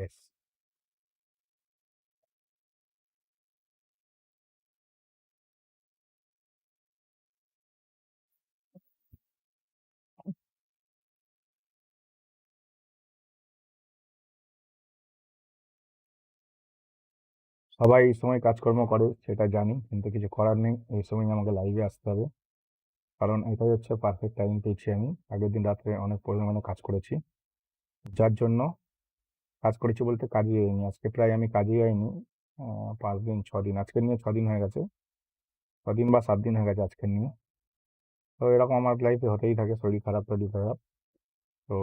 Yes. সবাই এই সময় কাজকর্ম করে সেটা জানি কিন্তু কিছু করার নেই। এই সময় আমাকে লাইভে আসতে হবে। কারণ এটাই হচ্ছে পারফেক্ট টাইম পেয়েছি আমি আগের দিন রাত্রে অনেক পরিমাণে কাজ করেছি। যার জন্য কাজ করেছি বলতে কাজই হয়নি। আজকে প্রায় আমি কাজই হয়নি। পাঁচ দিন, ছ দিন। আজকে নিয়ে ছ দিন হয়ে গেছে। ছ দিন বা সাত দিন হয়ে গেছে আজকে নিয়ে। তো এরকম আমার লাইফে হতেই থাকে, শরীর খারাপ শরীর খারাপ। তো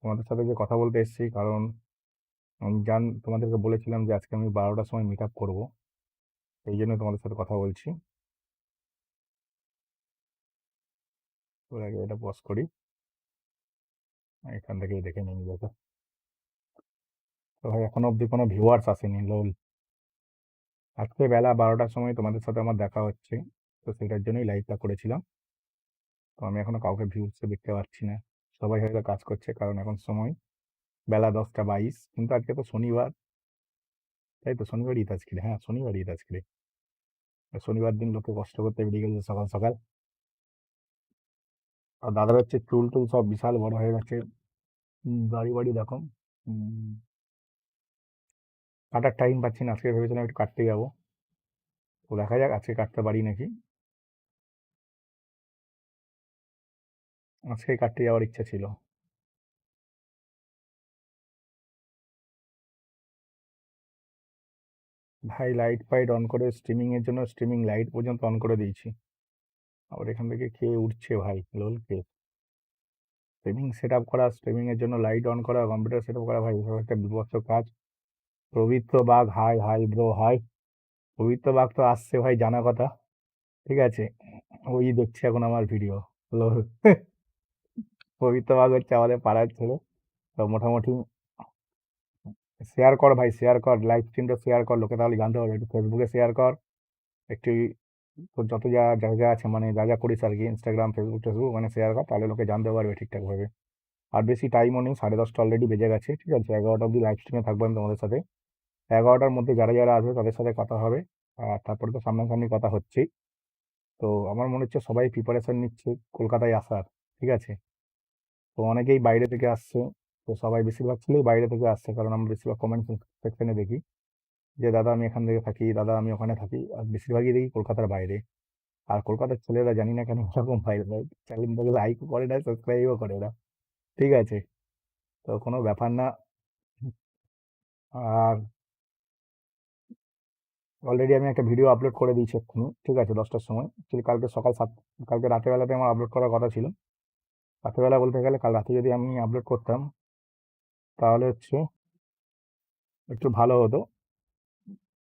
তোমাদের সাথে যে কথা বলতে এসেছি, কারণ আমি জান, তোমাদেরকে বলেছিলাম যে আজকে আমি বারোটার সময় মিট আপ করব। এই জন্য তোমাদের সাথে কথা বলছি। তোর আগে এটা পজ করি। এখান থেকেই দেখে নিই নিজেকে। তো ভাই এখনও অবধি কোনো ভিউয়ার্স আসেনি লোল আজকে বেলা বারোটার সময় তোমাদের সাথে আমার দেখা হচ্ছে, তো সেটার জন্যই লাইভটা করেছিলাম। তো আমি এখনও কাউকে ভিউজ দেখতে পাচ্ছি না। সবাই হয়তো কাজ করছে, কারণ এখন সময় বেলা দশটা বাইশ, কিন্তু আজকে তো শনিবার। তাই তো শনিবার ঈদ আজকে হ্যাঁ শনিবার ঈদ আজকে। শনিবার দিন লোকে কষ্ট করতে বেরিয়ে গেছে সকাল সকাল। আর দাদার হচ্ছে চুল টুল সব বিশাল বড় হয়ে গেছে। বাড়ি বাড়ি দেখো। কাটার টাইম পাচ্ছি না, আজকে ভেবেছিলাম একটু কাটতে যাব। তো দেখা যাক, আজকে কাটতে পারি নাকি? আজকে কাটতে যাওয়ার ইচ্ছা ছিল। ভাই লাইট ফাইট অন করে স্ট্রিমিং এর জন্য স্ট্রিমিং লাইট পর্যন্ত অন করে দিয়েছি। আবার এখান থেকে খেয়ে উঠছে ভাই লোল কে। স্ট্রিমিং সেট আপ করা স্ট্রিমিং এর জন্য লাইট অন করা কম্পিউটার সেট আপ করা ভাই একটা বিভৎস কাজ। পবিত্র বাঘ হাই হাই ব্রো হাই পবিত্র বাঘ তো আসছে ভাই, জানা কথা। ঠিক আছে? ওই দেখছে এখন আমার ভিডিও পবিত্র বাঘ হচ্ছে আমাদের পাড়ার ছেলে। তো মোটামুটি শেয়ার কর ভাই শেয়ার কর। লাইভ স্ট্রিমটা শেয়ার কর, লোকে তাহলে জানতে পারবে। একটু ফেসবুকে শেয়ার কর। একটু তোর যত যা জায়গা আছে মানে যা যা করিস আর কি ইনস্টাগ্রাম ফেসবুক টেসবুক মানে শেয়ার কর, তাহলে লোকে জানতে পারবে ঠিকঠাকভাবে আর বেশি টাইমও নেই, সাড়ে দশটা অলরেডি বেজে গেছে। ঠিক আছে? এগারোটা অবধি লাইভ স্ট্রিমে থাকব আমি তোমাদের সাথে। এগারোটার মধ্যে যারা যারা আসবে তাদের সাথে কথা হবে। আর তারপরে তো সামনাসামনি কথা হচ্ছেই। তো আমার মনে হচ্ছে সবাই প্রিপারেশন নিচ্ছে কলকাতায় আসার, ঠিক আছে? তো অনেকেই বাইরে থেকে আসছে। তো সবাই বেশিরভাগ ছেলেই বাইরে থেকে আসছে কারণ আমরা বেশিরভাগ কমেন্ট সেকশনে দেখি যে, দাদা, আমি এখান থেকে থাকি, দাদা, আমি ওখানে থাকি। আর বেশিরভাগই দেখি কলকাতার বাইরে। আর কলকাতার ছেলেরা জানি না কেন এরকম বাইরে দেয় চ্যানেলটাকে লাইকও করে না সাবস্ক্রাইবও করে না। ঠিক আছে? তো কোনো ব্যাপার না। আর অলরেডি আমি একটা ভিডিও আপলোড করে দিয়েছি এক্ষুনি, ঠিক আছে? দশটার সময়। অ্যাকচুয়ালি কালকে সকাল সাত, কালকে রাতেরবেলাতে আমার আপলোড করার কথা ছিল। রাতেরবেলা বলতে গেলে কাল রাতে যদি আমি আপলোড করতাম, তাহলে হচ্ছে একটু ভালো হতো।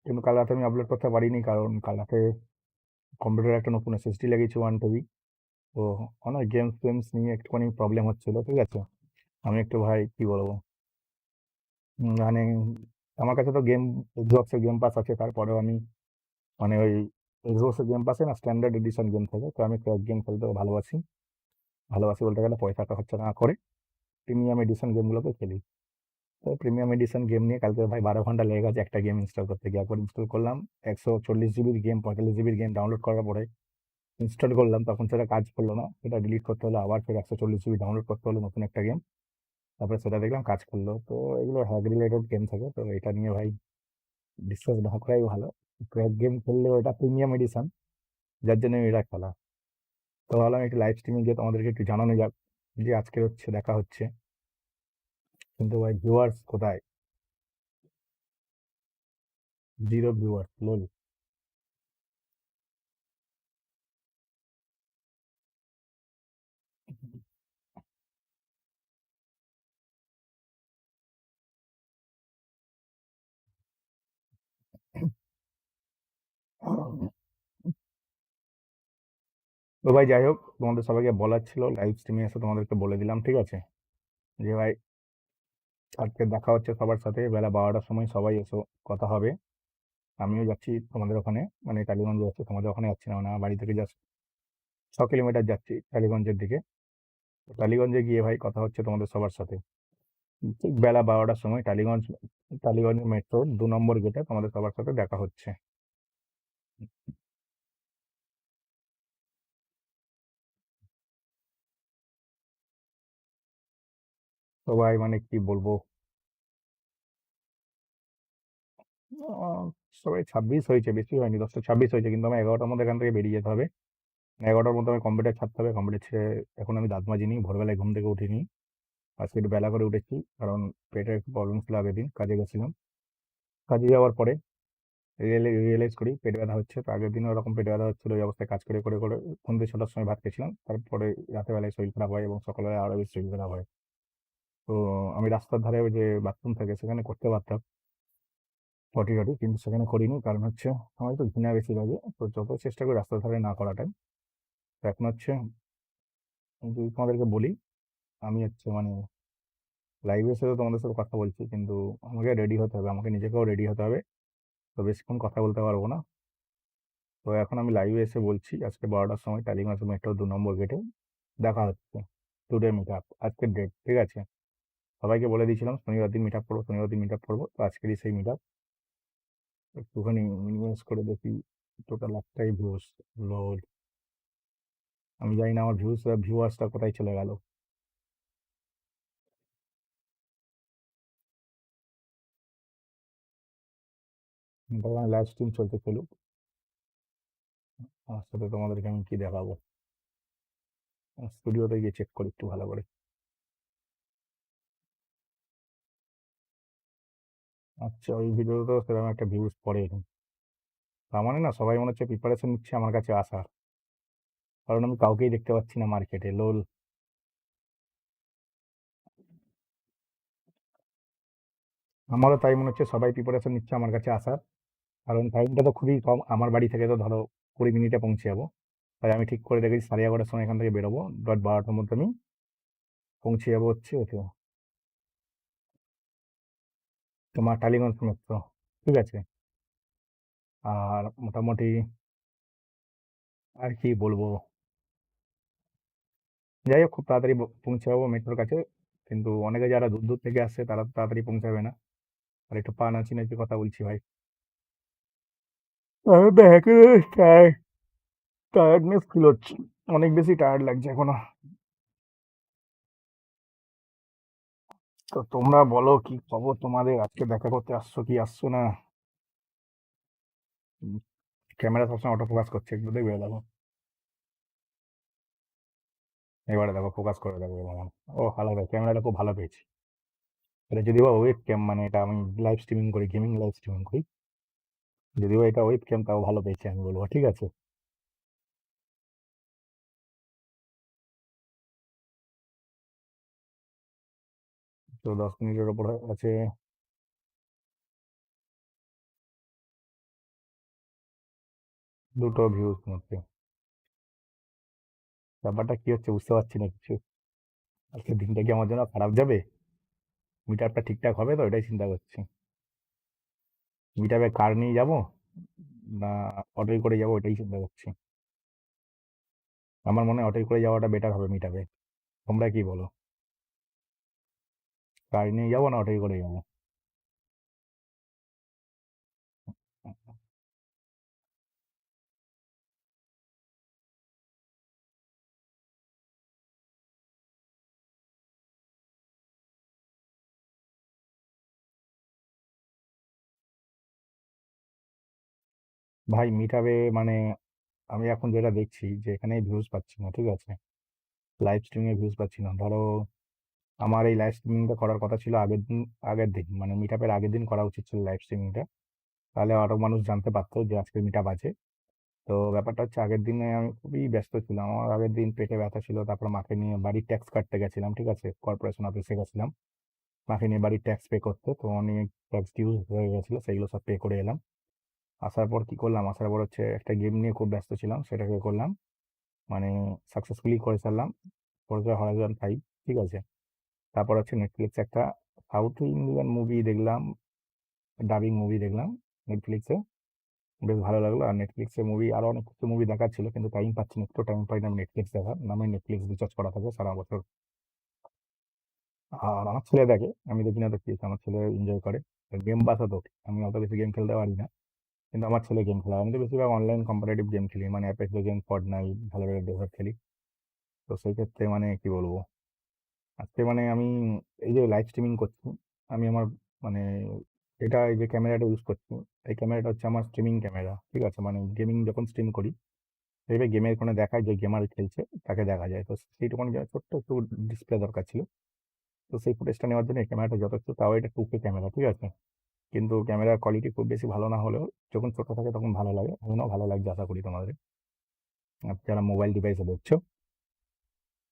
কিন্তু কাল রাতে আমি আপলোড করতে পারিনি কারণ কাল রাতে কম্পিউটারে একটা নতুন এসএসডি লাগিয়েছি ওয়ান টিবি তো অনেক গেমস ফেমস নিয়ে একটুখানি প্রবলেম হচ্ছিল, ঠিক আছে? আমি একটু ভাই, কি বলব? মানে আমার কাছে তো গেম এক্সবক্সের গেম পাস আছে, তারপরেও আমি মানে ওই এক্সবক্সের গেম পাসে না স্ট্যান্ডার্ড এডিশন গেম থাকে, তো আমি ক্র্যাক গেম খেলতে ভালোবাসি। ভালোবাসি বলতে গেলে পয়সা খরচা না করে প্রিমিয়াম এডিশন গেমগুলোকে খেলি। তো প্রিমিয়াম এডিশন গেম নিয়ে কালকে ভাই বারো ঘণ্টা লেগে গেছে একটা গেম ইনস্টল করতে গিয়ে, একবার ইনস্টল করলাম, একশো চল্লিশ জিবির গেম পঁয়তাল্লিশ জিবির গেম ডাউনলোড করার পরে ইনস্টল করলাম, তখন সেটা কাজ করল না, সেটা ডিলিট করতে হলো, আবার ফের একশো চল্লিশ জিবি ডাউনলোড করতে হলো নতুন একটা গেম তারপরে সেটা দেখলাম, কাজ করল। তো এগুলো হ্যাক রিলেটেড গেম থাকে। তো এটা নিয়ে ভাই ডিসকাস না করাই ভালো। ক্র্যাক গেম খেললেও এটা প্রিমিয়াম এডিশন যার জন্য এটা খেলা। তো ভাবলাম একটু লাইভ স্ট্রিমে গিয়ে তোমাদেরকে একটু জানানো যাক যে আজকে হচ্ছে, দেখা হচ্ছে। কিন্তু ভাই ভিউয়ার্স কোথায়? জিরো ভিউয়ার্স লোল তো ভাই যাই হোক, তোমাদের সবাইকে বলার ছিল লাইভ স্ট্রিমে এসে তোমাদেরকে বলে দিলাম, ঠিক আছে? যে ভাই, আজকে দেখা হচ্ছে সবার সাথে, বেলা বারোটার সময় সবাই এসো, কথা হবে। আমিও যাচ্ছি তোমাদের ওখানে মানে টালিগঞ্জ যাচ্ছি, তোমাদের ওখানে যাচ্ছি না মানে আমার বাড়ি থেকে জাস্ট ছ কিলোমিটার যাচ্ছি টালিগঞ্জের দিকে। টালিগঞ্জে গিয়ে ভাই কথা হচ্ছে তোমাদের সবার সাথে। ঠিক বেলা বারোটার সময় টালিগঞ্জ টালিগঞ্জ মেট্রো দু নম্বর গেটে তোমাদের সবার সাথে দেখা হচ্ছে। সবাই মানে কি বলব? সবাই ছাব্বিশ হয়েছে, বেশি হয়নি দশটা ছাব্বিশ হয়েছে, কিন্তু আমার এগারোটার মধ্যে এখান থেকে বেরিয়ে যেতে হবে। এগারোটার মধ্যে আমি কম্পিউটার ছাড়তে হবে কম্পিউটার ছেড়ে এখন আমি দাঁত মাজিনি, ভোরবেলায় ঘুম থেকে উঠিনি। আজকে একটু বেলা করে উঠেছি, কারণ পেটের একটু প্রবলেম ছিল আগের দিন, কাজে গেছিলাম। কাজে যাওয়ার পরে রিয়েলাইজ করি। পেট ব্যথা হচ্ছে, তো আগের দিনও ওরকম পেট ব্যথা হচ্ছিল ওই অবস্থায় কাজ করে করে করে সন্ধ্যে ছটার সময় ভাত খেয়েছিলাম। তারপরে রাতেবেলায় শরীর খারাপ হয় এবং সকালবেলায় আরও বেশি শরীর খারাপ হয়। তো আমি রাস্তার ধারে যে বাথরুম থাকে, সেখানে করতে পারতাম। পটি টটি, কিন্তু সেখানে করিনি, কারণ হচ্ছে আমার একটু ঘৃণা বেশি লাগে। তো যত চেষ্টা করি রাস্তার ধারে না করাটাই তো এখন হচ্ছে যদি তোমাদেরকে বলি, আমি হচ্ছে মানে লাইভে এসে তো তোমাদের সাথে কথা বলছি, কিন্তু আমাকে রেডি হতে হবে, আমাকে নিজেকেও রেডি হতে হবে। তো বেশিক্ষণ কথা বলতে পারব না। তো এখন আমি লাইভে এসে বলছি, আজকে বারোটার সময় টালিগঞ্জ মেট্রো দু নম্বর গেটে দেখা হচ্ছে। টুডে মিট আপ আজকের ডেট ঠিক আছে? সবাইকে বলে দিয়েছিলাম, শনিবার দিন মিট আপ করব, শনিবার দিন মিট আপ করব, তো আজকেরই সেই মিট আপ একটুখানি মিনিমাইজ করে দেখি টোটাল একটাই ভিউস লোড আমি জানি না আমার ভিউস ভিউয়ার্সটা কোথায় চলে গেল। লাইভ স্ট্রিম চলতে চলুক। আর সাথে তোমাদেরকে আমি কি দেখাবো? স্টুডিওতে গিয়ে চেক করি একটু ভালো করে। আচ্ছা ওই ভিডিওতে সেরকম একটা ভিউজ পড়েনি। তার মানে না, সবাই মনে হচ্ছে প্রিপারেশন নিচ্ছে, আমার কাছে আসার কারণ আমি কাউকেই দেখতে পাচ্ছি না মার্কেটে লোল আমারও তাই মনে হচ্ছে, সবাই প্রিপারেশন নিচ্ছে, আমার কাছে আসার কারণ টাইমটা তো খুবই কম। আমার বাড়ি থেকে তো ধরো কুড়ি মিনিটে পৌঁছে যাব। তাই আমি ঠিক করে রেখেছি সাড়ে এগারোটার সময় এখান থেকে বেরোবো। ডট বারোটার মধ্যে আমি পৌঁছে যাব হচ্ছে ওকে তোমার টালিগঞ্জ মেট্রো ঠিক আছে? আর মোটামুটি আর কি বলব? যাই হোক, খুব তাড়াতাড়ি পৌঁছে যাব মেট্রোর কাছে। কিন্তু অনেকে যারা দূর দূর থেকে আসছে তারা তো তাড়াতাড়ি পৌঁছাবে না। আর একটু পা নাচি নাচি কথা বলছি ভাই? টায়ার্ডনেস ফিল হচ্ছে। অনেক বেশি টায়ার্ড লাগছে এখনও। তো তোমরা বলো কি খবর তোমাদের? আজকে দেখা করতে আসছো কি আসছো না? ক্যামেরা সবসময় অটো ফোকাস করছে, একটু দেখবে দেখো। এবারে দেখো ফোকাস করে দেখো এমন ও আলাদা ক্যামেরাটা খুব ভালো পেয়েছি। এটা যদি বা ওয়েব ক্যাম মানে এটা আমি লাইভ স্ট্রিমিং করি গেমিং লাইভ স্ট্রিমিং করি। যদিও এটা ওয়েব ক্যাম তাও ভালো পেয়েছি আমি বলব, ঠিক আছে? তো দশ মিনিটের ওপর আছে। দুটো ভিউজ মধ্যে। ব্যাপারটা কি হচ্ছে বুঝতে পারছি না কিছু। আজকে দিনটা কি আমার জন্য খারাপ যাবে? মিটারটা ঠিকঠাক হবে তো? এটাই চিন্তা করছি। মিটারে কার নিয়ে যাব না অটোয় করে যাব ওইটাই চিন্তা করছি। আমার মনে হয় অটোই করে যাওয়াটা বেটার হবে মিটাবে তোমরা কি বলো? কার নিয়ে যাব না অটোই করে যাব? ভাই মিটারে মানে আমি এখন যেটা দেখছি যে এখানে ভিউজ পাচ্ছি না, ঠিক আছে? লাইভ স্ট্রিমে ভিউজ পাচ্ছি না। ধরো আমার এই লাইভ স্ট্রিমিংটা করার কথা ছিল আগের দিন আগের দিন মানে মিটআপের আগের দিন করা উচিত ছিল লাইভ স্ট্রিমিংটা তাহলে আরও মানুষ জানতে পারতো যে আজকে মিটআপ আছে। তো ব্যাপারটা হচ্ছে আগের দিনে আমি খুবই ব্যস্ত ছিলাম। আমার আগের দিন পেটে ব্যথা ছিল, তারপর মাকে নিয়ে বাড়ির ট্যাক্স কাটতে গেছিলাম, ঠিক আছে? কর্পোরেশন অফিসে গেছিলাম। মাকে নিয়ে বাড়ির ট্যাক্স পে করতে, তো অনেক ট্যাক্স ডিউ হয়ে গেছিল, সেইগুলো সব পে করে এলাম। আসার পর কি করলাম? আসার পর হচ্ছে একটা গেম নিয়ে খুব ব্যস্ত ছিলাম, সেটাকে করলাম। মানে সাকসেসফুলি করে ফেললাম। ফোরজা হরাইজন ফাইভ ঠিক আছে? তারপর হচ্ছে নেটফ্লিক্সে একটা সাউথ ইন্ডিয়ান মুভি দেখলাম ডাবিং মুভি দেখলাম নেটফ্লিক্সে বেশ ভালো লাগল। আর নেটফ্লিক্সে মুভি আরও অনেক কিছু মুভি দেখার ছিল, কিন্তু টাইম পাচ্ছি না। একটু টাইম পাই না নেটফ্লিক্স দেখার। নামে নেটফ্লিক্স রিচার্জ করা থাকে সারা বছর। আর আমার ছেলে দেখে, আমি দেখি না দেখি আমার ছেলে এনজয় করে। গেম বাসা তো, আমি অত বেশি গেম খেলতে পারি না। কিন্তু আমার ছেলে গেম খেলা। আমি তো বেশিরভাগ অনলাইন কম্পারেটিভ গেম খেলি। মানে অ্যাপেক্স লেজেন্ড ফর্টনাইট ভ্যালোরেন্ট ডেভার খেলি। তো সেই ক্ষেত্রে মানে কি বলব? আজকে মানে আমি এই যে লাইভ স্ট্রিমিং করছি, আমি আমার মানে এটা এই যে ক্যামেরাটা ইউজ করছি, এই ক্যামেরাটা হচ্ছে আমার স্ট্রিমিং ক্যামেরা, ঠিক আছে? মানে গেমিং যখন স্ট্রিম করি এইভাবে গেমের কোনো দেখায় যে গেমার খেলছে, তাকে দেখা যায়। তো সেইটুকুনি ছোট্ট একটু ডিসপ্লে দরকার ছিল। তো সেই ফুটেজটা নেওয়ার জন্য এই ক্যামেরাটা যথেষ্ট, তাও এটা টু কে ক্যামেরা, ঠিক আছে? কিন্তু ক্যামেরার কোয়ালিটি খুব বেশি ভালো না হলেও যখন ছোট থাকে তখন ভালো লাগে। এখনও ভালো লাগছে আশা করি তোমাদের। যারা মোবাইল ডিভাইসে দেখছ।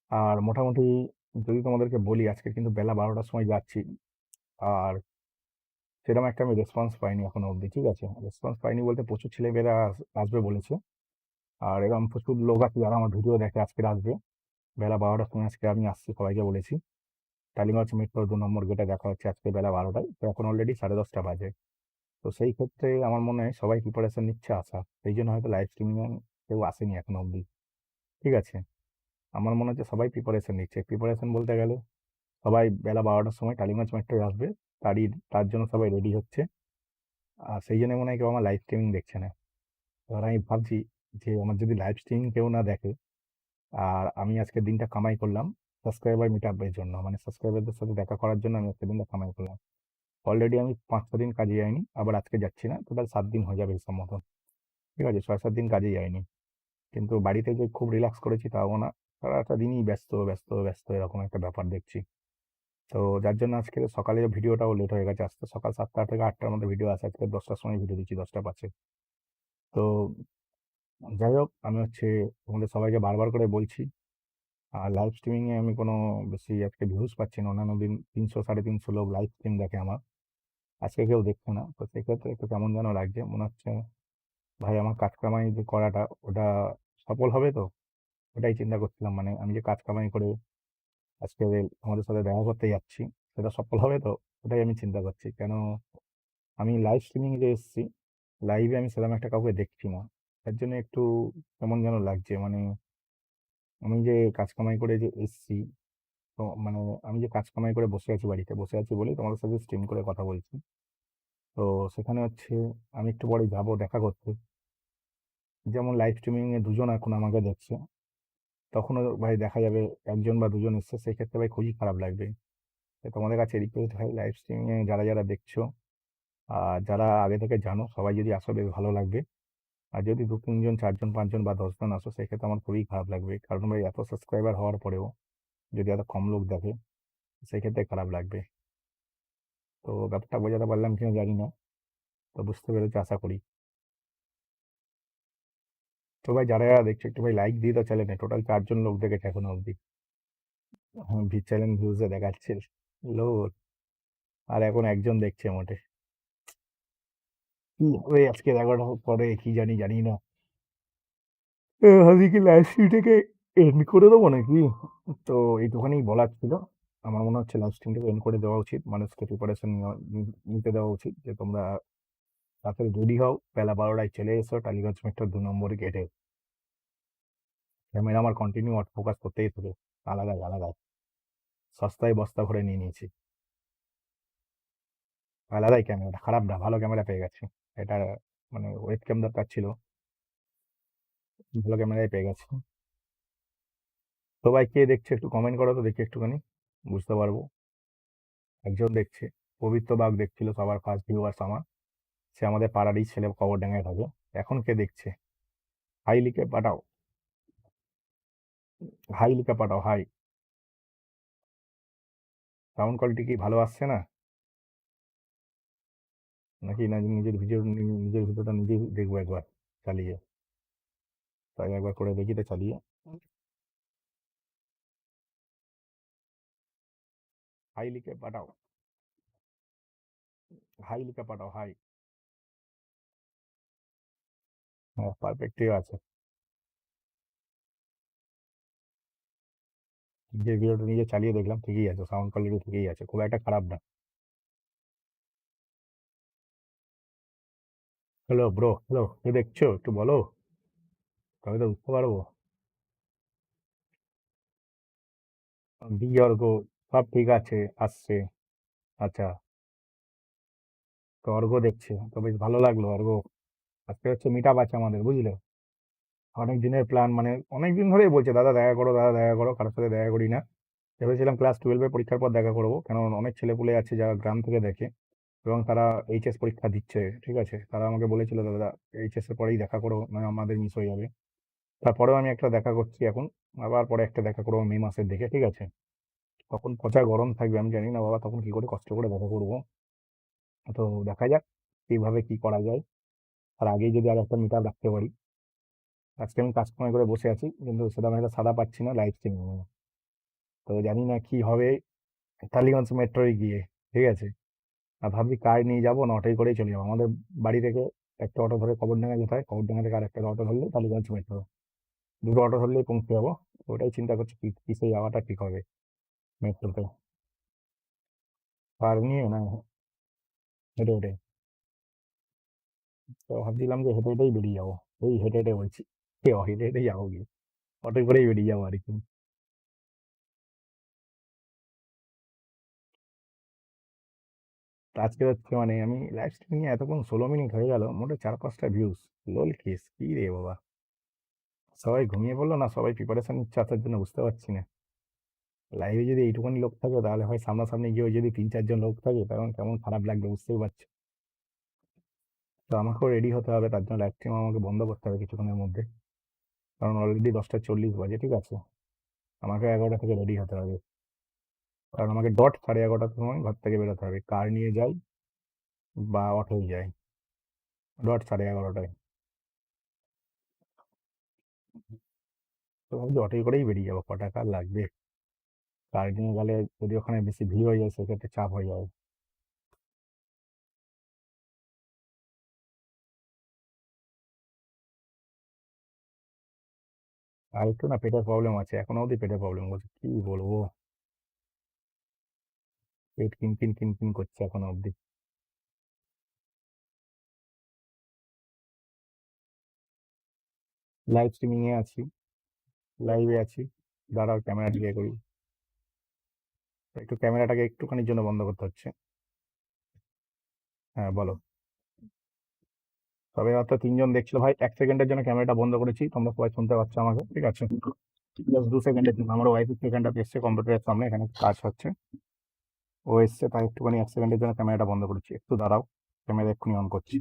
আর মোটামুটি যদি তোমাদেরকে বলি, আজকে কিন্তু বেলা বারোটার সময় যাচ্ছি। আর সেরকম একটা আমি রেসপন্স পাইনি এখনও অবধি, ঠিক আছে? রেসপন্স পাইনি বলতে প্রচুর ছেলেমেয়েরা আস- আসবে বলেছে। আর এরকম প্রচুর লোক আছে যারা আমার ভিডিও দেখে আজকে আসবে। বেলা বারোটার সময় আজকে আমি আসছি সবাইকে বলেছি। টালিগঞ্জ মেট্রো দু নম্বর গেটে দেখা হচ্ছে আজকে বেলা বারোটায়। তো এখন অলরেডি সাড়ে দশটা বাজে। তো সেই ক্ষেত্রে আমার মনে হয় সবাই প্রিপারেশন নিচ্ছে আসা সেই জন্য হয়তো লাইভ স্ট্রিমিংয়ে কেউ আসেনি এখনও অবধি। ঠিক আছে? আমার মনে হচ্ছে সবাই প্রিপারেশন নিচ্ছে। প্রিপারেশন বলতে গেলে সবাই বেলা বারোটার সময় টালিগঞ্জ মেট্রোয় আসবে। তারই, তার জন্য সবাই রেডি হচ্ছে। আর সেই জন্য মনে হয় কেউ আমার লাইভ স্ট্রিমিং দেখছে না। এবার আমি ভাবছি যে আমার যদি লাইভ স্ট্রিমিং কেউ না দেখে, আর আমি আজকে দিনটা কামাই করলাম সাবস্ক্রাইবার মিট আপের জন্য। মানে সাবস্ক্রাইবারদের সাথে দেখা করার জন্য আমি আজকে দিনটা কামাই করলাম। অলরেডি আমি পাঁচ ছ দিন কাজে যাইনি, আবার আজকে যাচ্ছি না। টোটাল সাত দিন হয়ে যাবে হিসাব মতন ঠিক আছে, ছয় সাত দিন কাজে যাইনি। কিন্তু বাড়িতে যে খুব রিল্যাক্স করেছি তাও না। সারাটা দিনই ব্যস্ত ব্যস্ত ব্যস্ত এরকম একটা ব্যাপার দেখছি। তো যার জন্য আজকে সকালে ভিডিওটাও লেট হয়ে গেছে। আজকে সকাল সাতটা থেকে আটটার মধ্যে ভিডিও আছে। আজকে দশটার সময় ভিডিও দিচ্ছি, দশটা পাঁচে। তো যাই হোক, আমি হচ্ছে তোমাদের সবাইকে বারবার করে বলছি আর লাইভ স্ট্রিমিংয়ে আমি কোনো বেশি আজকে ভিউজ পাচ্ছি না। অন্যান্য দিন তিনশো, সাড়ে তিনশো লোক লাইভ স্ট্রিম দেখে আমার। আজকে কেউ দেখছে না। তো সেক্ষেত্রে একটু কেমন যেন লাগছে। মনে হচ্ছে, ভাই, আমার কাজ কামাই যে করাটা, ওটা সফল হবে তো? ওটাই চিন্তা করছিলাম। মানে আমি যে কাজ কামাই করে আজকে আমাদের সাথে দেখা করতে যাচ্ছি, সেটা সফল হবে তো? ওটাই আমি চিন্তা করছি। কেন আমি লাইভ স্ট্রিমিং যে এসেছি লাইভে আমি সেরকম একটা কাউকে দেখছি না। তার জন্য একটু কেমন যেন লাগছে। মানে আমি যে কাজ কামাই করে যে এসেছি, তো মানে আমি যে কাজ কামাই করে বসে আছি বাড়িতে, বসে আছি বলেই তোমাদের সাথে স্ট্রিম করে কথা বলছি। তো সেখানে হচ্ছে আমি একটু পরে যাব দেখা করতে। যেমন লাইভ স্ট্রিমিংয়ে দুজন এখন আমাকে দেখছে। তখনও ভাই দেখা যাবে একজন বা দুজন এসছে সেক্ষেত্রে ভাই খুবই খারাপ লাগবে। তোমাদের কাছে রিকোয়েস্ট ভাই লাইভ স্ট্রিমিংয়ে যারা যারা দেখছ আর যারা আগে থেকে জানো, সবাই যদি আসো বেশ ভালো লাগবে। আর যদি দু তিনজন চারজন পাঁচজন বা দশজন আসো, সেক্ষেত্রে আমার খুবই খারাপ লাগবে। কারণ ভাই এত সাবস্ক্রাইবার হওয়ার পরেও যদি এত কম লোক দেখে, সেক্ষেত্রে খারাপ লাগবে। তো ব্যাপারটা বোঝাতে পারলাম কিনা জানি না, তো বুঝতে পেরেছি আশা করি। তো ভাই, যারা যারা দেখছ, একটু ভাই লাইক দিয়ে দাও চ্যানেলে টোটাল চারজন লোক দেখেছে এখনও অবধি। ভি চ্যানেল ভিউজে দেখাচ্ছে। লোক আর এখন একজন দেখছে মোটে। কি হবে আজকে এগারোটা পরে কি জানি জানি না। এ, ভাবছি কি লাইভ স্ট্রিমটাকে এন্ড করে দেবো নাকি? তো এইটুখানি বলার ছিল। আমার মনে হচ্ছে লাইভ স্ট্রিমটাকে এন্ড করে দেওয়া উচিত। মানুষকে প্রিপারেশন নিতে দেওয়া উচিত যে তোমরা তাড়াতাড়ি রেডি হও। বেলা বারোটায় চলে এসো টালিগঞ্জ মেট্রো দু নম্বর গেটে ক্যামেরা আমার কন্টিনিউ ফোকাস করতেই থাকে। আলাদাই আলাদাই সস্তায় বস্তা ভরে নিয়ে নিয়েছি। আলাদাই ক্যামেরাটা খারাপ না, ভালো ক্যামেরা পেয়ে গেছি। এটা মানে ওয়েব ক্যাম দরকার ছিল। ভালো ক্যামেরাই পেয়ে গেছি। তো ভাই, কে দেখছে একটু কমেন্ট করো তো, দেখি একটুখানি। বুঝতে পারব। একজন দেখছে। পবিত্র বাগ দেখছিল সবার ফার্স্ট ভিউয়ার্স আমার। সে আমাদের পাড়ারই ছেলে কবর ডাঙায় থাকে। এখন কে দেখছে? হাই লিখে পাঠাও। হাই লিখে পাঠাও। হাই সাউন্ড কোয়ালিটি কি, ভালো আসছে না? নাকি না নিজের ভিডিও নিজের ভিডিওটা নিজেই দেখব একবার চালিয়ে। তাই একবার করে দেখি তো চালিয়ে। হাই লিখে পাঠাও। হাই লিখে পাঠাও, হাই। হ্যাঁ পারফেক্টই আছে। যে ভিডিওটা নিজে চালিয়ে দেখলাম, ঠিকই আছে। সাউন্ড কোয়ালিটি ঠিকই আছে। খুব একটা খারাপ না। হ্যালো ব্রো হ্যালো কে দেখছ একটু বলো তবে তো বুঝতে পারব বিয়র্গ সব ঠিক আছে আসছে আচ্ছা তো অর্ঘ দেখছে তো বেশ ভালো লাগল অর্ঘ আজকে হচ্ছে মিট আপ আছে আমাদের বুঝলে অনেক দিনের প্ল্যান মানে অনেক দিন ধরেই বলছে দাদা দেখা করো দাদা দেখা করো কারোর সাথে দেখা করি না ভেবেছিলাম ক্লাস টুয়েলভে পরীক্ষার পর দেখা করব কেন অনেক ছেলেপুলে আছে যারা গ্রাম থেকে দেখে এবং তারা এইচএস পরীক্ষা দিচ্ছে, ঠিক আছে? তারা আমাকে বলেছিল, দাদা এইচএস এর পরেই দেখা করো না আমাদের মিস হয়ে যাবে। তারপরেও আমি একটা দেখা করছি এখন, আবার পরে একটা দেখা করব মে মাসের দিকে, ঠিক আছে? তখন পচা গরম থাকবে, আমি জানি না বাবা, তখন কি করে কষ্ট করে দেখা করব। তো দেখা যাক, কীভাবে কি করা যায়। আর আগেই যদি আর একটা মিট রাখতে পারি। আজকে আমি কাজ সময় করে বসে আছি, কিন্তু সেটা আমি একটা সাদা পাচ্ছি না লাইভ স্ট্রিমিং তো জানি না কি হবে টালিগঞ্জ মেট্রোয় গিয়ে, ঠিক আছে? ভাবছি কার নিয়ে যাব, না অটোয় করেই চলে যাব। আমাদের বাড়ি থেকে একটা অটো ধরে কবরডাঙ্গা যেতে হয় কবরডাঙ্গা থেকে আর একটা অটো ধরলে টালিগঞ্জ মেট্রো দুটো অটো ধরলেই পৌঁছে যাব। ওটাই চিন্তা করছি কি, কিসে যাওয়াটা ঠিক হবে মেট্রোতে। কার নিয়ে না, হেঁটে হেঁটে। তো ভাবছিলাম যে হেঁটে হেঁটেই বেরিয়ে যাব। এই হেঁটে হেঁটে বলছি। হেঁটে হেঁটে যাব গিয়ে অটোয় করেই বেরিয়ে যাব আর কি। আজকে হচ্ছে মানে আমি লাইভ স্ট্রিমিংয়ে এতক্ষণ ষোলো মিনিট হয়ে গেল, মোটে চার পাঁচটা ভিউজ লোল কেস কি রে বাবা? সবাই ঘুমিয়ে পড়ল না? সবাই প্রিপারেশন নিচ্ছে আসার জন্য বুঝতে পারছি না। লাইভে যদি এইটুকুনি লোক থাকে, তাহলে হয় সামনাসামনি গিয়ে যদি তিন চারজন লোক থাকে তখন কেমন খারাপ লাগবে বুঝতেই পারছি। তো আমাকেও রেডি হতে হবে, তার জন্য লাইভ স্ট্রিম আমাকে বন্ধ করতে হবে কিছুক্ষণের মধ্যে। কারণ অলরেডি দশটা চল্লিশ বাজে, ঠিক আছে? আমাকে এগারোটা থেকে রেডি হতে হবে। কারণ আমাকে ডট সাড়ে এগারোটার সময় ঘর থেকে বেরোতে হবে। কার নিয়ে যাই বা অটোয় যাই? ডট সাড়ে এগারোটায়। তো ভাবছি অটোয় করেই বেরিয়ে যাব ক টাকা লাগবে? কার নিয়ে গেলে যদি ওখানে বেশি ভিড় হয়ে যায়, সেক্ষেত্রে চাপ হয়ে যাবে। আর একটু না পেটের প্রবলেম আছে। এখনও অবধি পেটের প্রবলেম করছে কি বলব? পেট কিন কিন কিন কিন করছে এখনও অবধি। লাইভ স্ট্রিমিং এ আছি। লাইভে আছি। দাঁড়াও ক্যামেরা ডিলে করি। একটু ক্যামেরাটাকে একটুখানির জন্য বন্ধ করতে হচ্ছে। হ্যাঁ বলো। তবে মাত্র তিনজন দেখছিল। ভাই এক সেকেন্ডের জন্য ক্যামেরাটা বন্ধ করেছি। তোমরা সবাই শুনতে পাচ্ছ আমাকে ঠিক আছে? জাস্ট দু সেকেন্ডের জন্য। আমার ওয়াইফ সেকেন্ডটা এসছে কম্পিউটারের সামনে এখানে কাজ হচ্ছে। ও এসছে তাই একটুখানি এক সেকেন্ডের জন্য ক্যামেরাটা বন্ধ করেছি। একটু দাঁড়াও ক্যামেরা এক্ষুনি অন করছি।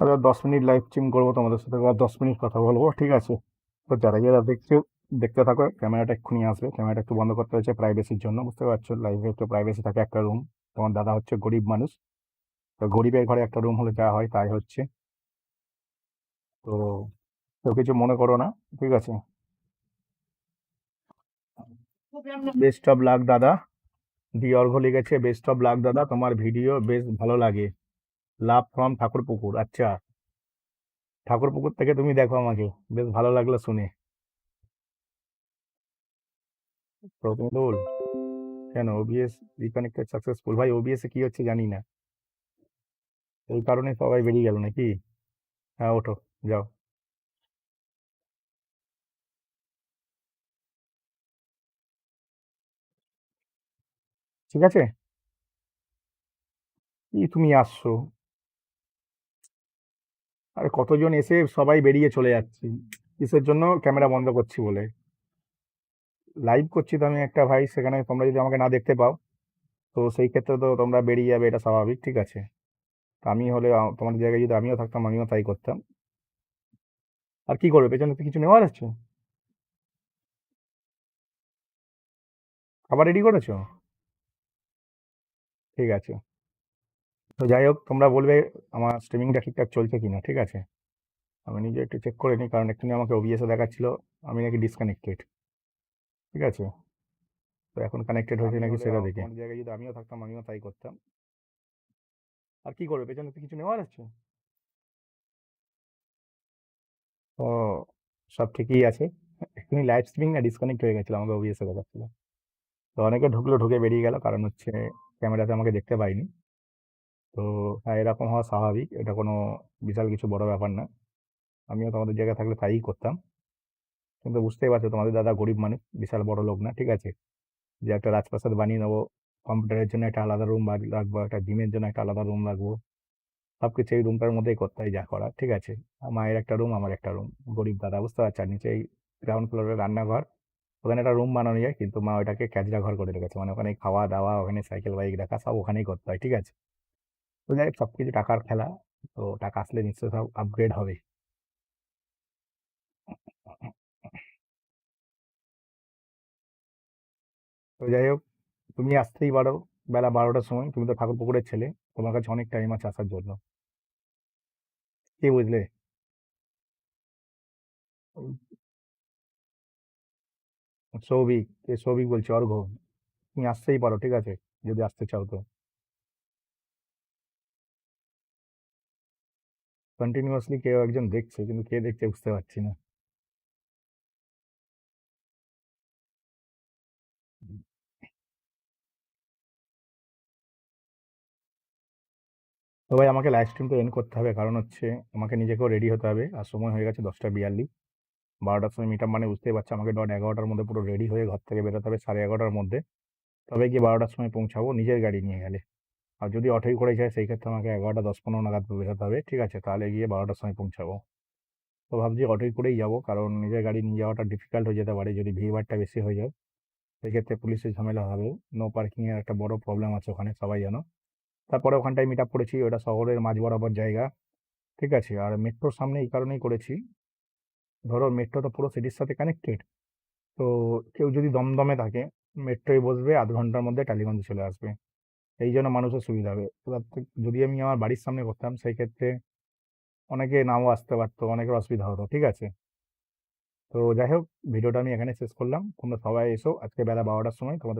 আর দশ মিনিট লাইভ স্ট্রিম করব তোমাদের সাথে দশ মিনিট কথা বলব, ঠিক আছে? তো যারা যারা দেখছ, দেখতে থাকো ক্যামেরাটা এক্ষুনি আসবে। ক্যামেরাটা একটু বন্ধ করতে হচ্ছে প্রাইভেসির জন্য, বুঝতে পারছ? লাইভে একটু প্রাইভেসি থাকে একটা রুম তোমার দাদা হচ্ছে গরিব মানুষ। তো গরিবের ঘরে একটা রুম হলে যা হয় তাই হচ্ছে। তো কেউ কিছু মনে করো না, ঠিক আছে? বেস্ট অফ লাক দাদা। দি অর্ঘ লিখেছে বেস্ট অফ লাক দাদা। তোমার ভিডিও বেশ ভালো লাগে। লাভ ফ্রম ঠাকুরপুকুর আচ্ছা। ঠাকুরপুকুর থেকে তুমি দেখো আমাকে। বেশ ভালো লাগল শুনে। কেন ওবিএস রিকানেক্টেড সাকসেসফুল ভাই ওবিএস কি হচ্ছে জানি না। এই কারণে সবাই বেরিয়ে গেল নাকি? হ্যাঁ ওঠো, যাও। ঠিক আছে? কি তুমি আসছো। আর কতজন এসে সবাই বেরিয়ে চলে যাচ্ছে। কিসের জন্য? ক্যামেরা বন্ধ করছি বলে। লাইভ করছি তো আমি একটা ভাই, সেখানে তোমরা যদি আমাকে না দেখতে পাও, তো সেই ক্ষেত্রে তো তোমরা বেরিয়ে যাবে, এটা স্বাভাবিক, ঠিক আছে? তো আমি হলে তোমাদের জায়গায় যদি আমিও থাকতাম, আমিও তাই করতাম। আর কি করবে? পেছনে তো কিছু নেওয়ার আছে? খাবার রেডি করেছ? ঠিক আছে। তো যাই হোক তোমরা বলবে আমার স্ট্রিমিংটা ঠিকঠাক চলছে কিনা ঠিক আছে? আমি নিজে একটু চেক করে নিই কারণ একটুখানি আমাকে ওবিএসে দেখাচ্ছিল আমি নাকি ডিসকানেক্টেড ঠিক আছে? তো এখন কানেক্টেড হয়েছে নাকি সেটা দেখে। জায়গায় যদি আমিও থাকতাম আমিও তাই করতাম। আর কি করবে পেছনে তো কিছু নেওয়ার আছে? ও সব ঠিকই আছে। একটুখানি লাইভ স্ট্রিমিং না ডিসকানেক্ট হয়ে গেছিল আমাকে ওবিএসে দেখাচ্ছিল। তো অনেকে ঢুকলো ঢুকে বেরিয়ে গেল কারণ হচ্ছে ক্যামেরাতে আমাকে দেখতে পাইনি। তো হ্যাঁ এরকম হওয়া স্বাভাবিক। এটা কোনো বিশাল কিছু বড় ব্যাপার না। আমিও তোমাদের জায়গায় থাকলে তাই করতাম। কিন্তু বুঝতেই পারছ, তোমাদের দাদা গরিব মানুষ, বিশাল বড় লোক না, ঠিক আছে? যে একটা রাজপ্রাসাদ বানিয়ে নেব কম্পিউটারের জন্য একটা আলাদা রুম রাখব একটা জিমের জন্য একটা আলাদা রুম রাখব সব কিছু এই রুমটার মধ্যেই করতে হয় যা করা ঠিক আছে? মায়ের একটা রুম আমার একটা রুম গরিব দাদা, বুঝতে পারছ? নিচে এই গ্রাউন্ড ফ্লোরে রান্নাঘর। ওখানে একটা রুম বানানো যায়, কিন্তু মা ওটাকে ক্যাচরা ঘর করে রেখেছে। মানে ওখানে খাওয়া দাওয়া, ওখানে সাইকেল বাইক রাখা, সব ওখানেই করতে হয়, ঠিক আছে? তো যাই সব কিছু টাকার খেলা, তো টাকা আসলে নিশ্চয়ই সব আপগ্রেড হবে। তো যাই হোক, তুমি আসতেই পারো, বেলা বারোটার সময়, তুমি তো ঠাকুর পুকুরের ছেলে, তোমার কাছে অনেক টাইম আছে আসার জন্য। কি বুঝলে? সৌভিক, এ সৌভিক বলছি অর্ঘ তুমি আসতেই পারো, ঠিক আছে? যদি আসতে চাও তো। কন্টিনিউয়াসলি কেউ একজন দেখছে, কিন্তু কে দেখছে বুঝতে পারছি না। তো ভাই আমাকে লাইভ স্ট্রিমটা এন্ড করতে হবে, কারণ হচ্ছে, আমাকে নিজেকেও রেডি হতে হবে। আর সময় হয়ে গেছে দশটা বিয়াল্লিশ। বারোটার সময় মিটার মানে বুঝতেই পারছি, আমাকে ডট এগারোটার মধ্যে পুরো রেডি হয়ে ঘর থেকে বেরোতে হবে, সাড়ে এগারোটার মধ্যে। তবে গিয়ে বারোটার সময় পৌঁছাবো, নিজের গাড়ি নিয়ে গেলে। আর যদি অটোই করে যায়, সেই ক্ষেত্রে আমাকে এগারোটা দশ পনেরো নাগাদ বেরোতে হবে, ঠিক আছে? তাহলে গিয়ে বারোটার সময় পৌঁছাবো। তো ভাবছি অটোই করেই যাব, কারণ নিজের গাড়ি নিয়ে যাওয়াটা ডিফিকাল্ট হয়ে যেতে পারে যদি ভিড়ভাড়টা বেশি হয়ে যায়। সেক্ষেত্রে পুলিশের ঝামেলা হবে নো পার্কিংয়ের একটা বড় প্রবলেম আছে ওখানে, সবাই জানো। তারপরে ওখানটায় মিট আপ করেছি, ওটা শহরের মাঝ বরাবর জায়গা, ঠিক আছে? আর মেট্রোর সামনে এই কারণেই করেছি ধরো মেট্রো তো পুরো সিটির সাথে কানেক্টেড তো কেউ যদি দমদমে থাকে মেট্রোয় বসবে, আধ ঘণ্টার মধ্যে টালিগঞ্জে চলে আসবে। এই জন্য মানুষের সুবিধা হবে। যদি আমি আমার বাড়ির সামনে করতাম, সেই ক্ষেত্রে অনেকে নাও আসতে পারতো, অনেকের অসুবিধা হতো, ঠিক আছে? তো যাই হোক, ভিডিওটা আমি এখানে শেষ করলাম। তোমরা সবাই এসো। আজকে বেলা বারোটার সময় তোমাদের